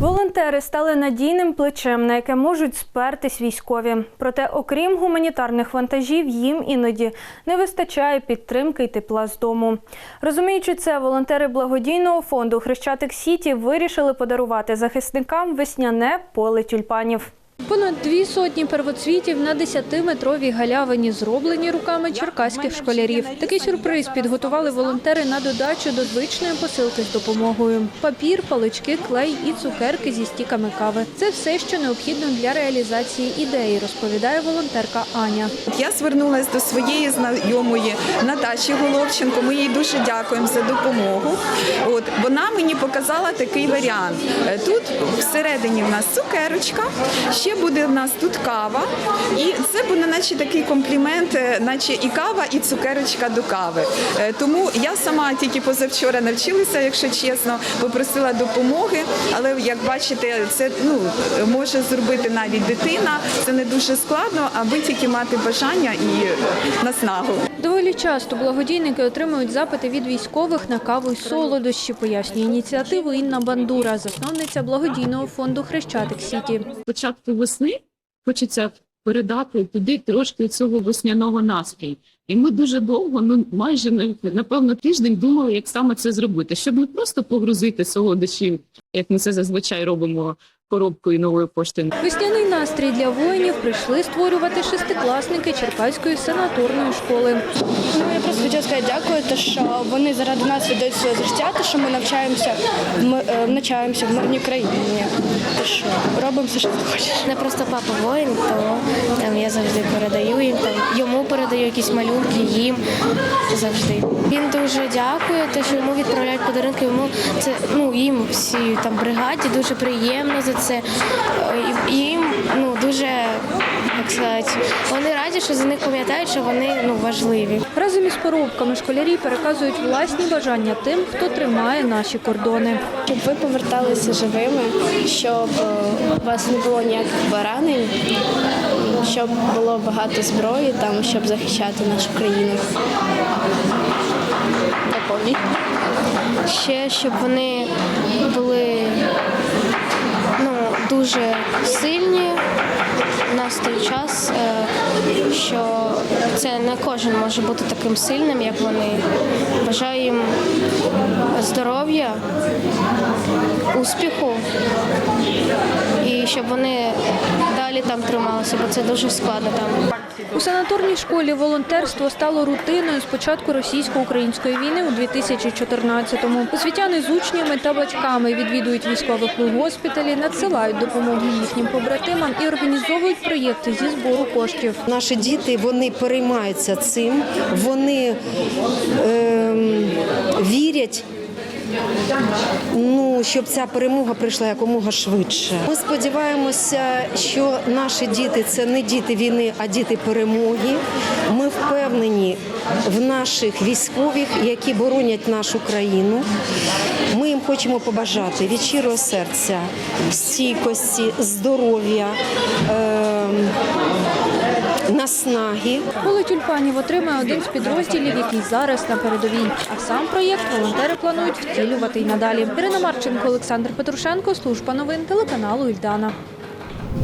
Волонтери стали надійним плечем, на яке можуть спертись військові. Проте, окрім гуманітарних вантажів, їм іноді не вистачає підтримки й тепла з дому. Розуміючи це, волонтери благодійного фонду Хрещатик Сіті вирішили подарувати захисникам весняне поле тюльпанів. Понад дві сотні первоцвітів на 10-метровій галявині зроблені руками черкаських школярів. Такий сюрприз підготували волонтери на додачу до звичної посилки з допомогою: папір, палички, клей і цукерки зі стіками кави. Це все, що необхідно для реалізації ідеї, розповідає волонтерка Аня. Я звернулася до своєї знайомої Наташі Головченко. Ми їй дуже дякуємо за допомогу. От вона мені показала такий варіант. Е, Тут всередині в нас цукерочка, ще буде в нас тут кава, і це буде, наче такий комплімент, е, наче і кава, і цукерочка до кави. Е, Тому я сама тільки позавчора навчилася, якщо чесно, попросила допомоги. Але як бачите, це ну може зробити навіть дитина. Це не дуже складно, аби тільки мати бажання і наснагу. Доволі часто благодійники отримують запити від військових на каву й солодощі, пояснює ініціативу Інна Бандура, засновниця благодійного фонду Хрещатик Сіті. початку весни хочеться передати туди трошки цього весняного настрою. І ми дуже довго, ну майже напевно тиждень думали, як саме це зробити, щоб не просто погрузити солодощі, як ми це зазвичай робимо коробкою нової пошти. Весняний настрій для воїнів прийшли створювати шестикласники Черкаської санаторної школи. Ну, я просто хотіла сказати дякую, те, що вони заради нас віддають своє життя, те, що ми навчаємося, ми е, навчаємося в мирній країні. Те, що робимо все, що хочеш. Не просто папа воїн, то там я завжди передаю їм там йому передаю якісь малюнки, їм завжди. Він дуже дякує, те, що йому відправляють подарунки. Йому це ну їм всій там бригаді дуже приємно за це. Е, І їм ну дуже як сказати, вони раді, що за них пам'ятають, що вони ну важливі. Разом із поробками школярі переказують власні бажання тим, хто тримає наші кордони. Щоб ви поверталися живими, щоб е, у вас не було ніяких поранень, щоб було багато зброї, там, щоб захищати нашу країну. Доповніть. Ще щоб вони були ну, дуже сильні в нас той час, е, що це не кожен може бути таким сильним, як вони. Бажаю їм здоров'я, успіху і щоб вони далі там трималися, бо це дуже складно там. У санаторній школі волонтерство стало рутиною з початку російсько-української війни у 2014-му. Освітяни з учнями та батьками відвідують військових у госпіталі, надсилають допомогу їхнім побратимам і організовують проєкти зі збору коштів. Наші діти вони переймаються цим, вони ем, вірять. Ну, щоб ця перемога прийшла якомога швидше. Ми сподіваємося, що наші діти це не діти війни, а діти перемоги. Ми впевнені в наших військових, які боронять нашу країну. Ми їм хочемо побажати від щирого серця, стійкості, здоров'я. Наснаги Поле тюльпанів отримає один з підрозділів, який зараз на передовій. А сам проєкт волонтери планують втілювати й надалі. Ірина Марченко, Олександр Петрушенко, служба новин телеканалу Ільдана.